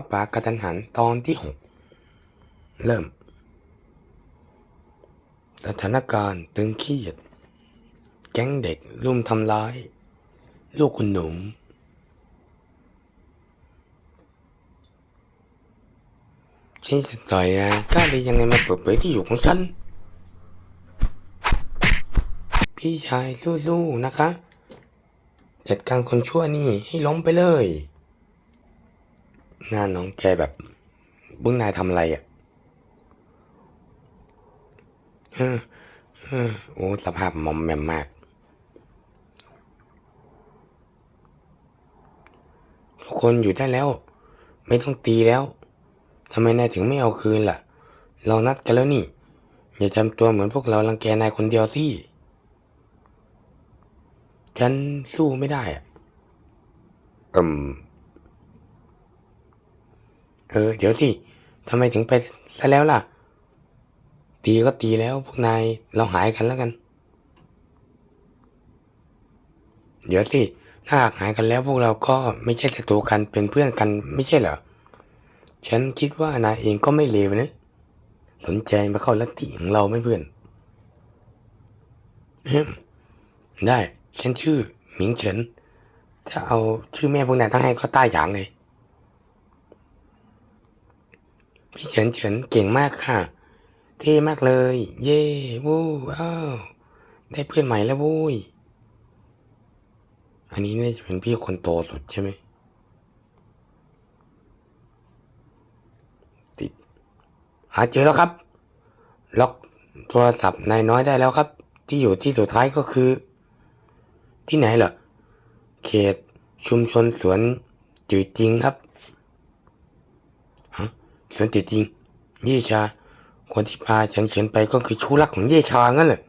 าป่ากระทันหันตอนที่หกเริ่ม สถานการณ์ตึงเครียด แก๊งเด็กรุมทำร้าย ลูกคุณหนุ่มฉันจะต่อยนะกล้าได้ยังไงมาเปิดเผยที่อยู่ของฉัน พี่ชายสู้ๆนะคะ จัดการคนชั่วนี่ให้ล้มไปเลย หน้าน้องแกแบบบึ้งนายทำอะไรอะฮ้อเฮ้อโอ้สภาพมอมแมมมากทุกคนอยู่ได้แล้ว ไม่ต้องตีแล้วทำไมนายถึงไม่เอาคืนล่ะ เรานัดกันแล้วนี่ อย่าทำตัวเหมือนพวกเรารังแกนายคนเดียวสิฉันสู้ไม่ได้อะอืม เออ เดี๋ยวสิทำไมถึงไปซะแล้วล่ะ ตีก็ตีแล้วพวกนายเราหายกันแล้วกัน เดี๋ยวสิถ้าหากหายกันแล้วพวกเราก็ไม่ใช่ศัตรูกันเป็นเพื่อนกันไม่ใช่เหรอ ฉันคิดว่านายเองก็ไม่เลวนะ สนใจมาเข้าลัทธิของเราไหม่เพื่อนได้ ฉันชื่อหมิงเฉิน ถ้าเอาชื่อแม่พวกนายตั้งให้ก็ต้าหยางเลย พี่เฉินเฉินเก่งมากค่ะ เท่มากเลย เย่วู้อ้าวได้เพื่อนใหม่แล้ววุ้ย อันนี้น่าจะเป็นพี่คนโตสุดใช่ไหมติดหาเจอแล้วครับ ล็อกโทรศัพท์นายน้อยได้แล้วครับ ที่อยู่ที่สุดท้ายก็คือ ที่ไหนเหรอเขตชุมชนสวนจืดจริงครับ วนจืดจริง เย่ชา คนที่พาฉันเขียนไปก็คือชู้รักของเยชางั้นเลย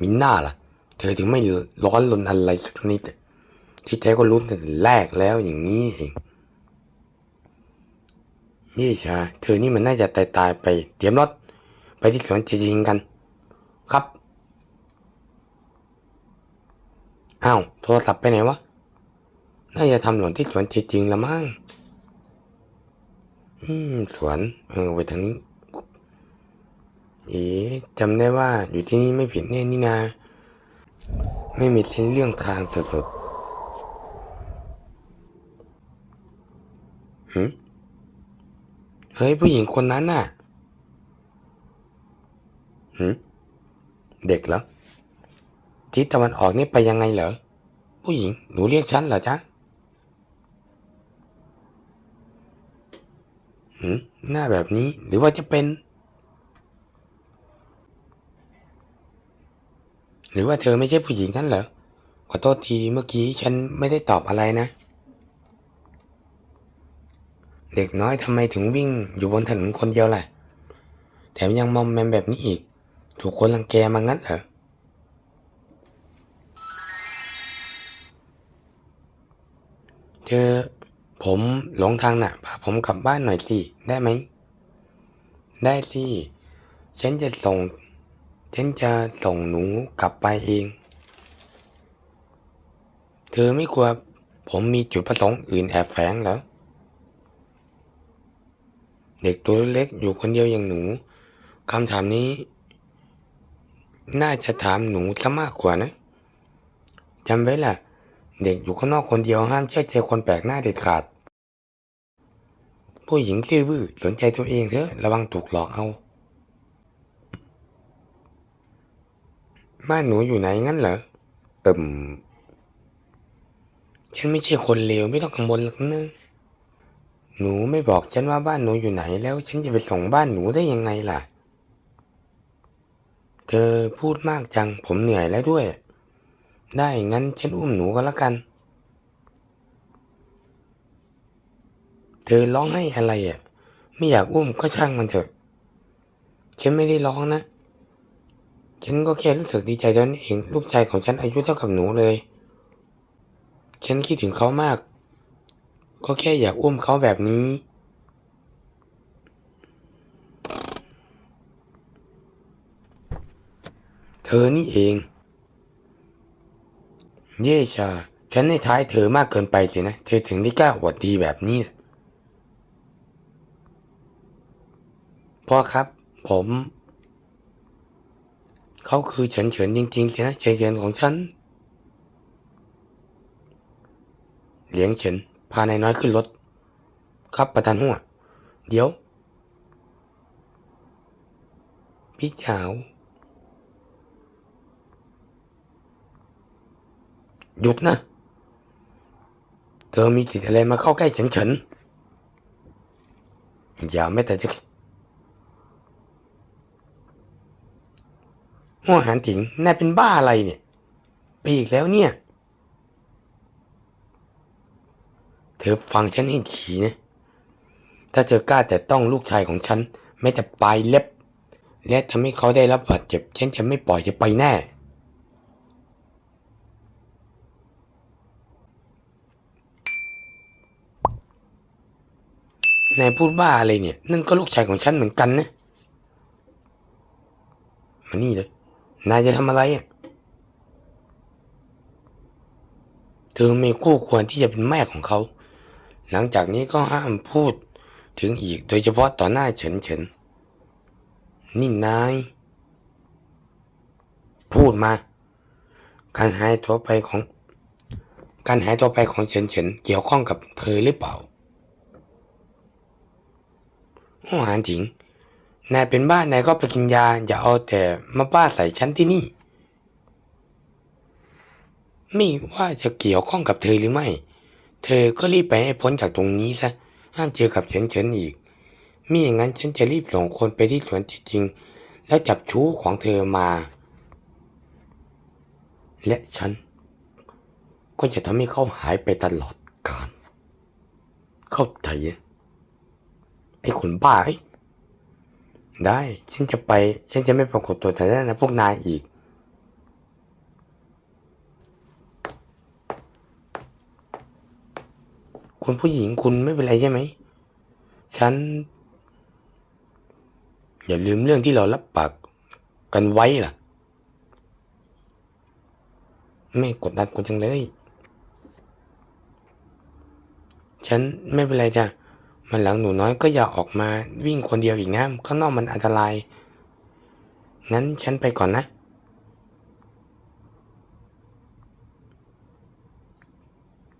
มินน่าล่ะ เธอถึงไม่ร้อนรนอะไรสักนิดที่แท้ก็รู้ตั้งแต่แรกแล้วอย่างนี้เองเย่ชา เธอนี่มันน่าจะตายตายไป เตรียมรถไปที่สวนจืดจริงกัน ครับอ้าวโทรศัพท์ไปไหนวะ น่าจะทำหล่นที่สวนจริงๆละมั้ง อืมสวน เออไปทางนี้ เอ๋จำได้ว่าอยู่ที่นี่ไม่ผิดแน่นี่นา ไม่มีเส้นเรื่องทางสดๆหืมเฮ้ยผู้หญิงคนนั้นน่ะหืมเด็กเหรอทิศตะวันออกนี่ไปยังไงเหรอ ผู้หญิง หนูเรียกฉันเหรอจ๊ะ หน้าแบบนี้หรือว่าจะเป็น หรือว่าเธอไม่ใช่ผู้หญิงนั่นเหรอขอโทษทีเมื่อกี้ฉันไม่ได้ตอบอะไรนะ เด็กน้อยทำไมถึงวิ่งอยู่บนถนนคนเดียวล่ะ แถมยังมอมแมมแบบนี้อีก ถูกคนรังแกมางั้นเหรอเธอผมหลงทางน่ะ ผมกลับบ้านหน่อยสิ ได้ไหม ได้สิ ฉันจะส่ง ฉันจะส่งหนูกลับไปเอง เธอไม่กลัว ผมมีจุดประสงค์อื่นแอบแฝงเหรอ เด็กตัวเล็กอยู่คนเดียวอย่างหนูคำถามนี้ น่าจะถามหนูซะมากกว่านะจำไว้ล่ะ เด็กอยู่ข้างนอกคนเดียวห้ามเชื่อใจคนแปลกหน้าเด็ดขาด ผู้หญิงซื่อบื้อสนใจตัวเองเถอะ ระวังถูกหลอกเอา บ้านหนูอยู่ไหนงั้นเหรอเอิ่มฉันไม่ใช่คนเลวไม่ต้องกังวลหรอกนะหนูไม่บอกฉันว่าบ้านหนูอยู่ไหนแล้ว ฉันจะไปส่งบ้านหนูได้ยังไงล่ะ เธอพูดมากจังผมเหนื่อยแล้วด้วย ได้งั้นฉันอุ้มหนูก็แล้วกัน เธอร้องให้อะไรอะ ไม่อยากอุ้มก็ช่างมันเถอะ ฉันไม่ได้ร้องนะ ฉันก็แค่รู้สึกดีใจตอนเองลูกชายของฉันอายุเท่ากับหนูเลย ฉันคิดถึงเขามาก ก็แค่อยากอุ้มเขาแบบนี้เธอนี่เอง เย่ชา ฉันในท้ายเธอมากเกินไปสินะ เธอถึงได้กล้าอวดดีแบบนี้น่ะ พ่อครับ ผม เขาคือเฉินเฉินจริงๆเลยนะเฉินเฉินของฉันเหลียงเฉินพานายน้อยขึ้นรถ ครับประธานหัว เดี๋ยว พี่สาว หยุดนะ เธอมีสิทธิ์อะไรมาเข้าใกล้เฉินเฉินอย่าแม้แต่จะ หัวหานถิงนายเป็นบ้าอะไรเนี่ย ไปอีกแล้วเนี่ย เธอฟังฉันให้ทีนะ ถ้าเธอกล้าแต่ต้องลูกชายของฉันแม้แต่ปลายเล็บ และทำให้เขาได้รับบาดเจ็บ ฉันจะไม่ปล่อยเธอไปแน่นายพูดบ้าอะไรเนี่ย นั่นก็ลูกชายของฉันเหมือนกันนะ มานี่เลย นายจะทำอะไรเธอไม่คู่ควรที่จะเป็นแม่ของเขา หลังจากนี้ก็ห้ามพูดถึงอีกโดยเฉพาะต่อหน้าเฉินเฉินนี่นาย พูดมา การหายตัวไปของ การหายตัวไปของเฉินเฉินเกี่ยวข้องกับเธอหรือเปล่าโอ้หานถิง นายเป็นบ้านนายก็ไปกินยา อย่าเอาแต่มาบ้าใส่ฉันที่นี่ ไม่ว่าจะเกี่ยวข้องกับเธอหรือไม่ เธอก็รีบไปให้พ้นจากตรงนี้ซะห้ามเจอกับเฉินเฉินอีกมิอย่างนั้นฉันจะรีบส่งคนไปที่สวนจริงๆแล้วจับชู้ของเธอมา และฉัน ก็จะทำให้เขาหายไปตลอดกาลเข้าใจไหมไอ้คนบ้าเอ้ ได้ฉันจะไปฉันจะไม่ปรากฏตัวแต่นั้นนะพวกนายอีก คุณผู้หญิงคุณไม่เป็นไรใช่ไหม ฉัน อย่าลืมเรื่องที่เรารับปากกันไว้ล่ะ ไม่กดดันคุณจังเลย ฉันไม่เป็นไรจ้ะันหลังหนูน้อยก็อย่าออกมาวิ่งคนเดียวอีกนะข้างนอกมันอันตราย งั้นฉันไปก่อนนะ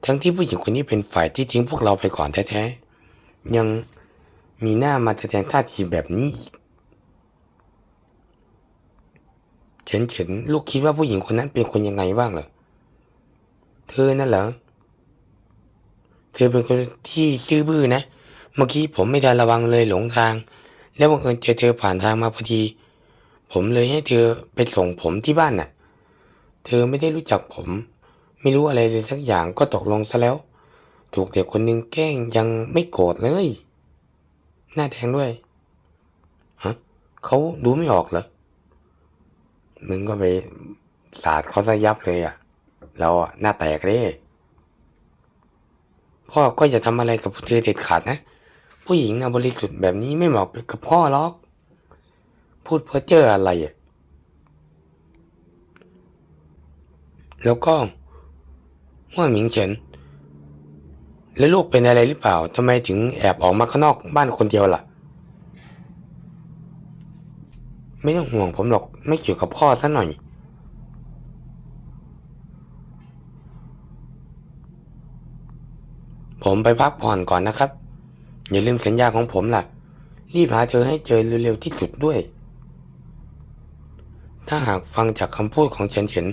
ทั้งที่ผู้หญิงคนนี้เป็นฝ่ายที่ทิ้งพวกเราไปก่อนแท้ๆ ยังมีหน้ามาแสดงท่าทีแบบนี้เฉินเฉินลูกคิดว่าผู้หญิงคนนั้นเป็นคนยังไงบ้างเหรอ เธอนั่นเหรอ เธอเป็นคนที่ซื่อบื้อนะ เมื่อกี้ผมไม่ทันระวังเลยหลงทาง แล้วบังเอิญเจอเธอผ่านทางมาพอดี ผมเลยให้เธอไปส่งผมที่บ้านน่ะ เธอไม่ได้รู้จักผม ไม่รู้อะไรเลยสักอย่างก็ตกลงซะแล้ว ถูกเด็กคนหนึ่งแกล้งยังไม่โกรธเลย หน้าแดงด้วยฮะเขาดูไม่ออกเหรอมึงก็ไปสาดเขาซะยับเลยอะ เราอะหน้าแตกเลยพ่อก็อย่าทำอะไรกับเธอเด็ดขาดนะ ผู้หญิงนะบริสุทธิ์แบบนี้ไม่เหมาะกับพ่อหรอก พูดเพ้อเจ้ออะไรอะ แล้วก็ว่าหมิงเฉินแล้วลูกเป็นอะไรหรือเปล่าทำไมถึงแอบออกมาข้างนอกบ้านคนเดียวล่ะ ไม่ต้องห่วงผมหรอกไม่เกี่ยวกับพ่อซะหน่อย ผมไปพักผ่อนก่อนนะครับ อย่าลืมสัญญาของผมล่ะ รีบหาเธอให้เจอเร็วๆที่สุดด้วย ถ้าหากฟังจากคำพูดของเฉินเฉิน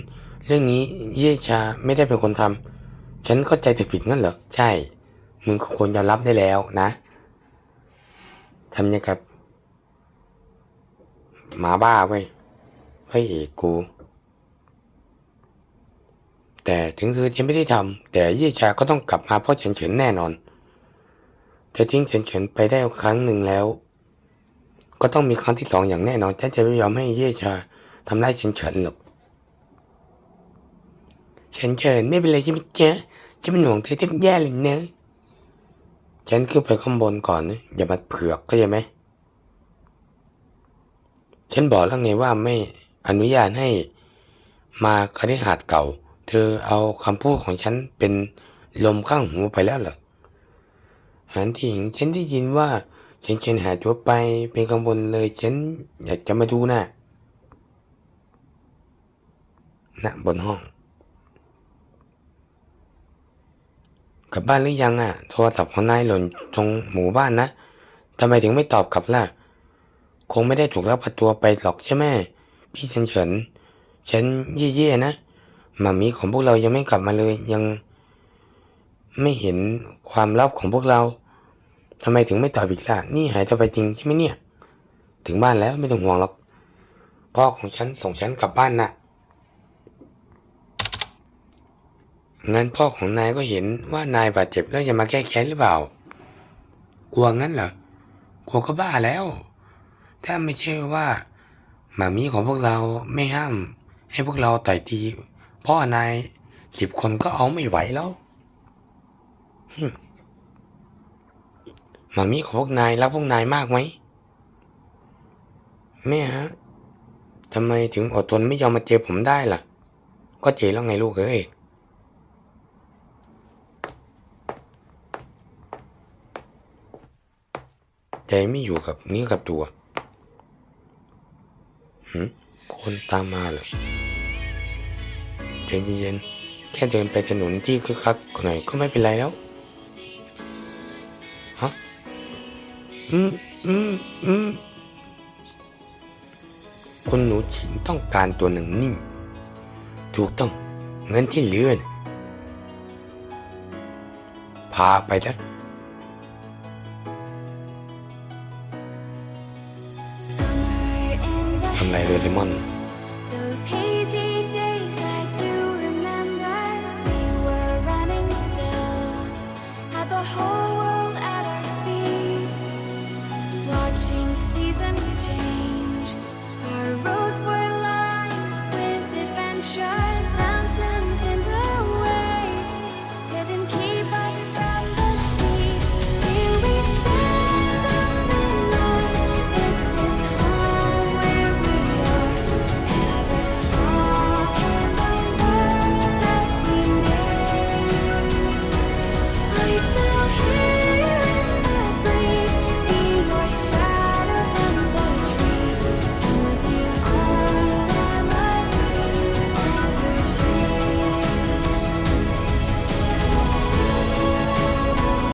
เรื่องนี้เย่ชาไม่ได้เป็นคนทำฉันเข้าใจเธอผิดงั้นเหรอ ใช่ มึงก็ควรยอมรับได้แล้วนะทำยังกับหมาบ้าเว้ยเฮ้ยกกู แต่ถึงเธอจะไม่ได้ทำแต่เย่ชาก็ต้องกลับมาเพราะเฉินเฉินแน่นอน เธอทิ้งเฉินเฉินไปได้ครั้งหนึ่งแล้ว ก็ต้องมีครั้งที่สองอย่างแน่นอน ฉันจะไม่ยอมให้เย่ชาทำร้ายเฉินเฉินหรอกเฉินเฉินไม่เป็นไรใช่ไหมเจ๊จะเป็นห่วงเธอแทบแย่เลยเนอะฉันขึ้นไปข้างบนก่อนนะอย่ามาเผือกก็ใช่ไหมฉันบอกแล้วไงว่าไม่อนุญาตให้มาคฤหาสน์เก่า เธอเอาคำพูดของฉันเป็นลมข้างหูไปแล้วเหรอ หันถิงฉันได้ยินว่าฉันฉันหายตัวไปเป็นกังวลเลยฉันอยากจะมาดูนะณบนห้อง กลับบ้านหรือยังอะ โทรศัพท์ของนายหล่นตรงหมู่บ้านนะทำไมถึงไม่ตอบกลับล่ะ คงไม่ได้ถูกลักพาตัวไปหรอกใช่ไหมพี่เฉินเฉินฉันเย่ๆนะหมามีของพวกเรายังไม่กลับมาเลยยัง ไม่เห็นความลับของพวกเรา ทำไมถึงไม่ตอบอีกล่ะ นี่หายตัวไปจริงใช่ไหมเนี่ย ถึงบ้านแล้วไม่ต้องห่วงหรอก พ่อของฉันส่งฉันกลับบ้านนะงั้นพ่อของนายก็เห็นว่านายบาดเจ็บแล้วจะมาแก้แค้นหรือเปล่า กลัวงั้นเหรอ กลัวก็บ้าแล้ว ถ้าไม่ใช่ว่าหมามีของพวกเราไม่ห้าม ให้พวกเราต่อยตี พ่อนายสิบคนก็เอาไม่ไหวแล้ว มามีของพวกนายรักพวกนายมากไหมแม่ฮะทำไมถึงอดทนไม่ยอมมาเจอผมได้ล่ะ ก็เจแล้วไงลูกเอ้ยใจไม่อยู่กับเนี้อกับตัวหืมคนตามมาเหรอใจเย็นๆแค่เดินไปถนนที่คึกคักหน่อยก็ไม่เป็นไรแล้ว คุณหนูฉินต้องการตัวหนึ่งนี่ ถูกต้องเงินที่เหลือนพาไปแล้วทำไรเลยเลมอน